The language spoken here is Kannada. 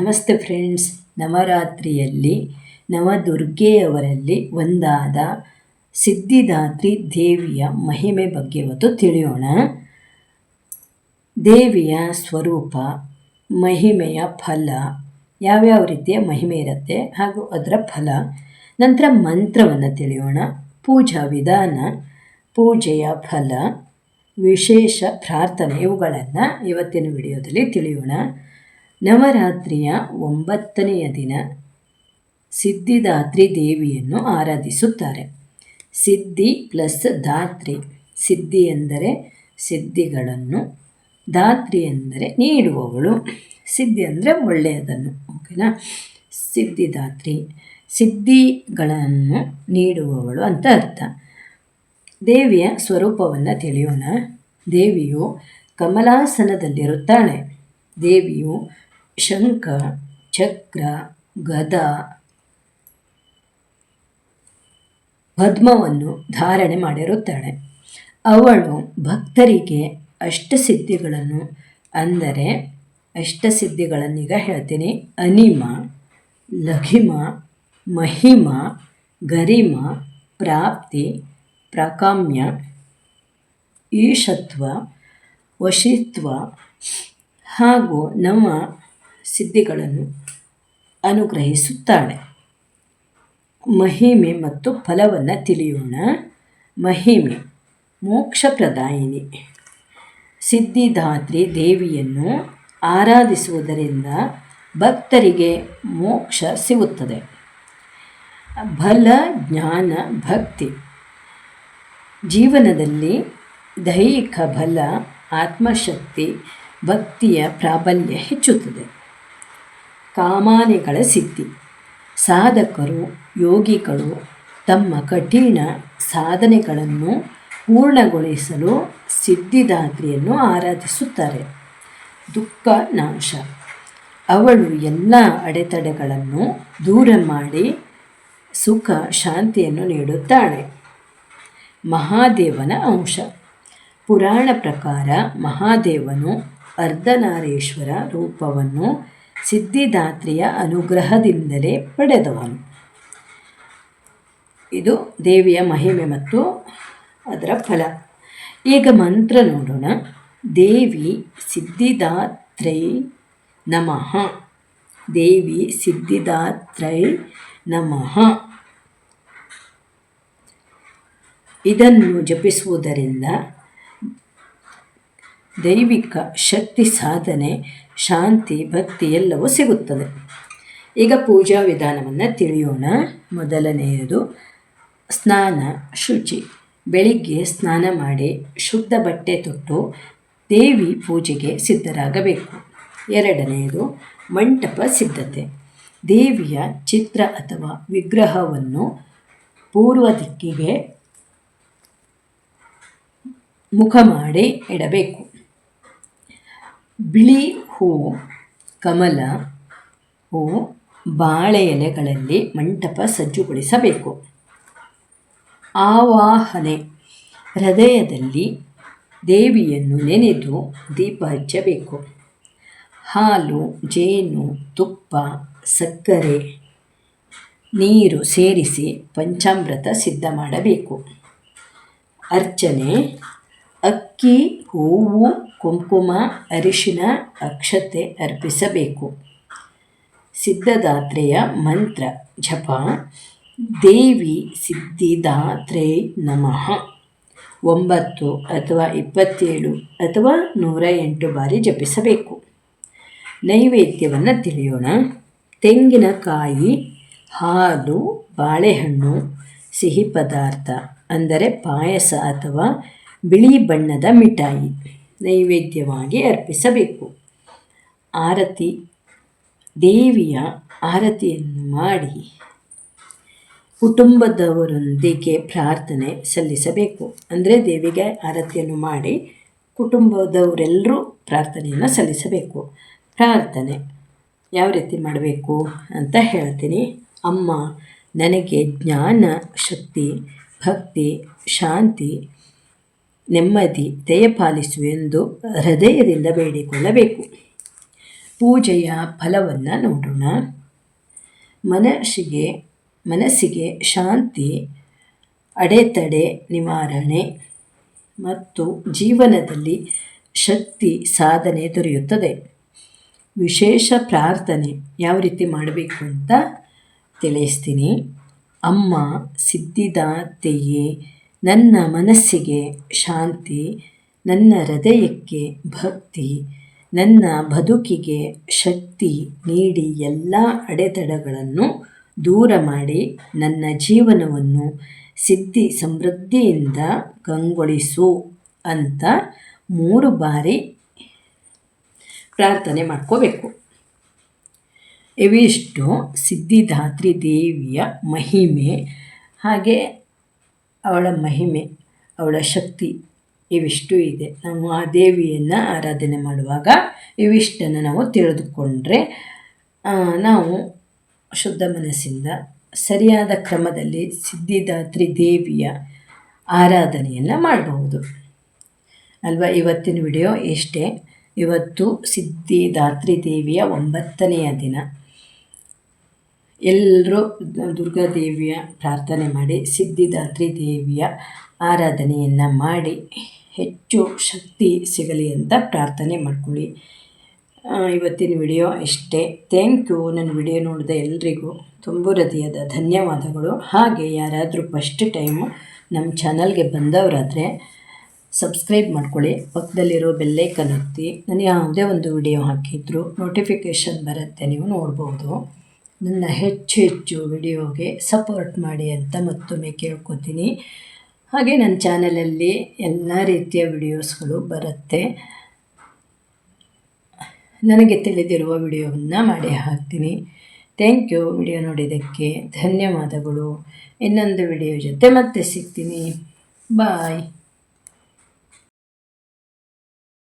ನಮಸ್ತೆ ಫ್ರೆಂಡ್ಸ್ ನವರಾತ್ರಿಯಲ್ಲಿ, ನವದುರ್ಗೆಯವರಲ್ಲಿ ಒಂದಾದ ಸಿದ್ಧಿದಾತ್ರಿ ದೇವಿಯ ಮಹಿಮೆ ಬಗ್ಗೆ ಇವತ್ತು ತಿಳಿಯೋಣ. ದೇವಿಯ ಸ್ವರೂಪ, ಮಹಿಮೆಯ ಫಲ, ಯಾವ್ಯಾವ ರೀತಿಯ ಮಹಿಮೆ ಇರುತ್ತೆ ಹಾಗೂ ಅದರ ಫಲ. ನಂತರ ಮಂತ್ರವನ್ನು ತಿಳಿಯೋಣ. ಪೂಜಾ ವಿಧಾನ, ಪೂಜೆಯ ಫಲ, ವಿಶೇಷ ಪ್ರಾರ್ಥನೆ ಇವುಗಳನ್ನು ಇವತ್ತಿನ ವಿಡಿಯೋದಲ್ಲಿ ತಿಳಿಯೋಣ. ನವರಾತ್ರಿಯ ಒಂಬತ್ತನೆಯ ದಿನ ಸಿದ್ಧಿದಾತ್ರಿ ದೇವಿಯನ್ನು ಆರಾಧಿಸುತ್ತಾರೆ. ಸಿದ್ಧಿ ಪ್ಲಸ್ ಧಾತ್ರಿ. ಸಿದ್ಧಿ ಎಂದರೆ ಸಿದ್ಧಿಗಳನ್ನು ದಾತ್ರಿ ಎಂದರೆ ನೀಡುವವಳು. ಸಿದ್ಧಿ ಅಂದರೆ ಒಳ್ಳೆಯದನ್ನು, ಓಕೆನಾ? ಸಿದ್ಧಿದಾತ್ರಿ. ಸಿದ್ಧಿಗಳನ್ನು ನೀಡುವವಳು ಅಂತ ಅರ್ಥ. ದೇವಿಯ ಸ್ವರೂಪವನ್ನು ತಿಳಿಯೋಣ. ದೇವಿಯು ಕಮಲಾಸನದಲ್ಲಿರುತ್ತಾಳೆ. ದೇವಿಯು ಶಂಖ, ಚಕ್ರ, ಗದ ಪದ್ಮವನ್ನು ಧಾರಣೆ ಮಾಡಿರುತ್ತಾಳೆ. ಅವಳು ಭಕ್ತರಿಗೆ ಅಷ್ಟಸಿದ್ಧಿಗಳನ್ನು ಅಂದರೆ ಅಷ್ಟಸಿದ್ಧಿಗಳನ್ನೀಗ ಹೇಳ್ತೀನಿ. ಅನಿಮ, ಲಘಿಮ, ಮಹಿಮ, ಗರಿಮ, ಪ್ರಾಪ್ತಿ, ಪ್ರಾಕಾಮ್ಯ, ಈಶತ್ವ, ವಶಿತ್ವ ಹಾಗೂ ನಮ್ಮ ಸಿದ್ಧಿಗಳನ್ನು ಅನುಗ್ರಹಿಸುತ್ತಾಳೆ. ಮಹಿಮೆ ಮತ್ತು ಫಲವನ್ನು ತಿಳಿಯೋಣ. ಮಹಿಮೆ, ಮೋಕ್ಷಪ್ರದಾಯಿನಿ. ಸಿದ್ಧಿದಾತ್ರಿ ದೇವಿಯನ್ನು ಆರಾಧಿಸುವುದರಿಂದ ಭಕ್ತರಿಗೆ ಮೋಕ್ಷ ಸಿಗುತ್ತದೆ. ಬಲ, ಜ್ಞಾನ, ಭಕ್ತಿ. ಜೀವನದಲ್ಲಿ ದೈಹಿಕ ಬಲ, ಆತ್ಮಶಕ್ತಿ, ಭಕ್ತಿಯ ಪ್ರಾಬಲ್ಯ ಹೆಚ್ಚುತ್ತದೆ. ಕಾಮಾನೆಗಳ ಸಿದ್ಧಿ. ಸಾಧಕರು, ಯೋಗಿಗಳು ತಮ್ಮ ಕಠಿಣ ಸಾಧನೆಗಳನ್ನು ಪೂರ್ಣಗೊಳಿಸಲು ಸಿದ್ಧಿದಾತ್ರಿಯನ್ನು ಆರಾಧಿಸುತ್ತಾರೆ. ದುಃಖ ನಾಶ ಅವಳು ಎಲ್ಲ ಅಡೆತಡೆಗಳನ್ನು ದೂರ ಮಾಡಿ ಸುಖ ಶಾಂತಿಯನ್ನು ನೀಡುತ್ತಾಳೆ. ಮಹಾದೇವನ ಅಂಶ. ಪುರಾಣ ಪ್ರಕಾರ ಮಹಾದೇವನು ಅರ್ಧನಾರೇಶ್ವರ ರೂಪವನ್ನು ಸಿದ್ಧಿದಾತ್ರಿಯ ಅನುಗ್ರಹದಿಂದಲೇ ಪಡೆದವನು. ಇದು ದೇವಿಯ ಮಹಿಮೆ ಮತ್ತು ಅದರ ಫಲ. ಈಗ ಮಂತ್ರ ನೋಡೋಣ. ದೇವಿ ಸಿದ್ಧಿದಾತ್ರೈ ನಮಃ. ದೇವಿ ಸಿದ್ಧಿದಾತ್ರೈ ನಮಃ. ಇದನ್ನು ಜಪಿಸುವುದರಿಂದ ದೈವಿಕ ಶಕ್ತಿ ಸಾಧನೆ, ಶಾಂತಿ, ಭಕ್ತಿ ಎಲ್ಲವೂ ಸಿಗುತ್ತದೆ. ಈಗ ಪೂಜಾ ವಿಧಾನವನ್ನು ತಿಳಿಯೋಣ. ಮೊದಲನೆಯದು, ಸ್ನಾನ, ಶುಚಿ. ಬೆಳಿಗ್ಗೆ ಸ್ನಾನ ಮಾಡಿ ಶುದ್ಧ ಬಟ್ಟೆ ತೊಟ್ಟು ದೇವಿ ಪೂಜೆಗೆ ಸಿದ್ಧರಾಗಬೇಕು. ಎರಡನೆಯದು, ಮಂಟಪ ಸಿದ್ಧತೆ. ದೇವಿಯ ಚಿತ್ರ ಅಥವಾ ವಿಗ್ರಹವನ್ನು ಪೂರ್ವ ದಿಕ್ಕಿಗೆ ಮುಖ ಮಾಡಿ ಇಡಬೇಕು. ಬಿಳಿ ಹೂ, ಕಮಲ ಹೂ, ಬಾಳೆ ಎಲೆಗಳಲ್ಲಿ ಮಂಟಪ ಸಜ್ಜುಗೊಳಿಸಬೇಕು. ಆವಾಹನೆ, ಹೃದಯದಲ್ಲಿ ದೇವಿಯನ್ನು ನೆನೆದು ದೀಪ ಹಚ್ಚಬೇಕು. ಹಾಲು, ಜೇನು, ತುಪ್ಪ, ಸಕ್ಕರೆ, ನೀರು ಸೇರಿಸಿ ಪಂಚಾಮೃತ ಸಿದ್ಧ ಮಾಡಬೇಕು. ಅರ್ಚನೆ, ಅಕ್ಕಿ, ಹೂವು ಕುಂಕುಮ, ಅರಿಶಿನ, ಅಕ್ಷತೆ ಅರ್ಪಿಸಬೇಕು. ಸಿದ್ಧದಾತ್ರೆಯ ಮಂತ್ರ, ಜಪ. ದೇವಿ ಸಿದ್ಧಿದಾತ್ರೆ ನಮಃ. ಒಂಬತ್ತು ಅಥವಾ ಇಪ್ಪತ್ತೇಳು ಅಥವಾ ನೂರ ಎಂಟು ಬಾರಿ ಜಪಿಸಬೇಕು. ನೈವೇದ್ಯವನ್ನು ತಿಳಿಯೋಣ. ತೆಂಗಿನಕಾಯಿ, ಹಾಲು, ಬಾಳೆಹಣ್ಣು, ಸಿಹಿ ಪದಾರ್ಥ, ಅಂದರೆ ಪಾಯಸ ಅಥವಾ ಬಿಳಿ ಬಣ್ಣದ ಮಿಠಾಯಿ. ನೈವೇದ್ಯವಾಗಿ ಅರ್ಪಿಸಬೇಕು. ಆರತಿ, ದೇವಿಯ ಆರತಿಯನ್ನು ಮಾಡಿ ಕುಟುಂಬದವರೊಂದಿಗೆ ಪ್ರಾರ್ಥನೆ ಸಲ್ಲಿಸಬೇಕು. ಅಂದರೆ ದೇವಿಗೆ ಆರತಿಯನ್ನು ಮಾಡಿ ಕುಟುಂಬದವರೆಲ್ಲರೂ ಪ್ರಾರ್ಥನೆಯನ್ನು ಸಲ್ಲಿಸಬೇಕು. ಪ್ರಾರ್ಥನೆ ಯಾವ ರೀತಿ ಮಾಡಬೇಕು ಅಂತ ಹೇಳ್ತೀನಿ. ಅಮ್ಮ, ನನಗೆ ಜ್ಞಾನ, ಶಕ್ತಿ, ಭಕ್ತಿ, ಶಾಂತಿ ನೆಮ್ಮದಿ ದಯಪಾಲಿಸು ಎಂದು ಹೃದಯದಿಂದ ಬೇಡಿಕೊಳ್ಳಬೇಕು. ಪೂಜೆಯ ಫಲವನ್ನು ನೋಡೋಣ. ಮನಸ್ಸಿಗೆ ಮನಸ್ಸಿಗೆ ಶಾಂತಿ, ಅಡೆತಡೆ, ನಿವಾರಣೆ ಮತ್ತು ಜೀವನದಲ್ಲಿ ಶಕ್ತಿ ಸಾಧನೆ ದೊರೆಯುತ್ತದೆ. ವಿಶೇಷ ಪ್ರಾರ್ಥನೆ ಯಾವ ರೀತಿ ಮಾಡಬೇಕು ಅಂತ ತಿಳಿಸ್ತೀನಿ. ಅಮ್ಮ, ಸಿದ್ಧಿದಾತೆಯೇ ನನ್ನ ಮನಸ್ಸಿಗೆ ಶಾಂತಿ, ನನ್ನ ಹೃದಯಕ್ಕೆ ಭಕ್ತಿ, ನನ್ನ ಬದುಕಿಗೆ ಶಕ್ತಿ ನೀಡಿ ಎಲ್ಲ ಅಡೆತಡೆಗಳನ್ನು ದೂರ ಮಾಡಿ ನನ್ನ ಜೀವನವನ್ನು ಸಿದ್ಧಿ ಸಮೃದ್ಧಿಯಿಂದ ಕಂಗೊಳಿಸು ಅಂತ ಮೂರು ಬಾರಿ ಪ್ರಾರ್ಥನೆ ಮಾಡ್ಕೋಬೇಕು. ಇವಿಷ್ಟು ಸಿದ್ಧಿದಾತ್ರಿ ದೇವಿಯ ಮಹಿಮೆ ಹಾಗೆ ಅವಳ ಮಹಿಮೆ, ಅವಳ ಶಕ್ತಿ ಇವಿಷ್ಟು ಇದೆ. ನಾವು ಆ ದೇವಿಯನ್ನು ಆರಾಧನೆ ಮಾಡುವಾಗ ಇವಿಷ್ಟನ್ನು ನಾವು ತಿಳಿದುಕೊಂಡ್ರೆ ನಾವು ಶುದ್ಧ ಮನಸ್ಸಿಂದ ಸರಿಯಾದ ಕ್ರಮದಲ್ಲಿ ಸಿದ್ಧಿದಾತ್ರಿ ದೇವಿಯ ಆರಾಧನೆಯನ್ನು ಮಾಡಬಹುದು. ಅಲ್ವಾ? ಇವತ್ತಿನ ವಿಡಿಯೋ ಇಷ್ಟೇ. ಇವತ್ತು ಸಿದ್ಧಿದಾತ್ರಿ ದೇವಿಯ ಒಂಬತ್ತನೆಯ ದಿನ. ಎಲ್ಲರೂ ದುರ್ಗಾದೇವಿಯ ಪ್ರಾರ್ಥನೆ ಮಾಡಿ, ಸಿದ್ಧಿದಾತ್ರಿ ದೇವಿಯ ಆರಾಧನೆಯನ್ನು ಮಾಡಿ, ಹೆಚ್ಚು ಶಕ್ತಿ ಸಿಗಲಿ ಅಂತ ಪ್ರಾರ್ಥನೆ ಮಾಡ್ಕೊಳ್ಳಿ. ಇವತ್ತಿನ ವಿಡಿಯೋ ಇಷ್ಟೇ. ಥ್ಯಾಂಕ್ ಯು ನನ್ನ ವಿಡಿಯೋ ನೋಡಿದ ಎಲ್ರಿಗೂ ತುಂಬ ಹೃದಯದ ಧನ್ಯವಾದಗಳು. ಹಾಗೆ ಯಾರಾದರೂ ಫಸ್ಟ್ ಟೈಮು ನಮ್ಮ ಚಾನಲ್ಗೆ ಬಂದವರಾದರೆ ಸಬ್ಸ್ಕ್ರೈಬ್ ಮಾಡ್ಕೊಳ್ಳಿ. ಪಕ್ಕದಲ್ಲಿರೋ ಬೆಲ್ಲೈಕನ್ ಒತ್ತಿ ನಾನು ಯಾವುದೇ ಒಂದು ವಿಡಿಯೋ ಹಾಕಿದ್ರು ನೋಟಿಫಿಕೇಷನ್ ಬರುತ್ತೆ, ನೀವು ನೋಡ್ಬೋದು. ನನ್ನ ಹೆಚ್ಚು ಹೆಚ್ಚು ವಿಡಿಯೋಗೆ ಸಪೋರ್ಟ್ ಮಾಡಿ ಅಂತ ಮತ್ತೊಮ್ಮೆ ಕೇಳ್ಕೊತೀನಿ. ಹಾಗೆ ನನ್ನ ಚಾನಲಲ್ಲಿ ಎಲ್ಲ ರೀತಿಯ ವಿಡಿಯೋಸ್ಗಳು ಬರುತ್ತೆ. ನನಗೆ ತಿಳಿದಿರುವ ವಿಡಿಯೋವನ್ನು ಮಾಡಿ ಹಾಕ್ತೀನಿ. ಥ್ಯಾಂಕ್ ಯು ವಿಡಿಯೋ ನೋಡಿದ್ದಕ್ಕೆ ಧನ್ಯವಾದಗಳು. ಇನ್ನೊಂದು ವಿಡಿಯೋ ಜೊತೆ ಮತ್ತೆ ಸಿಗ್ತೀನಿ. ಬಾಯ್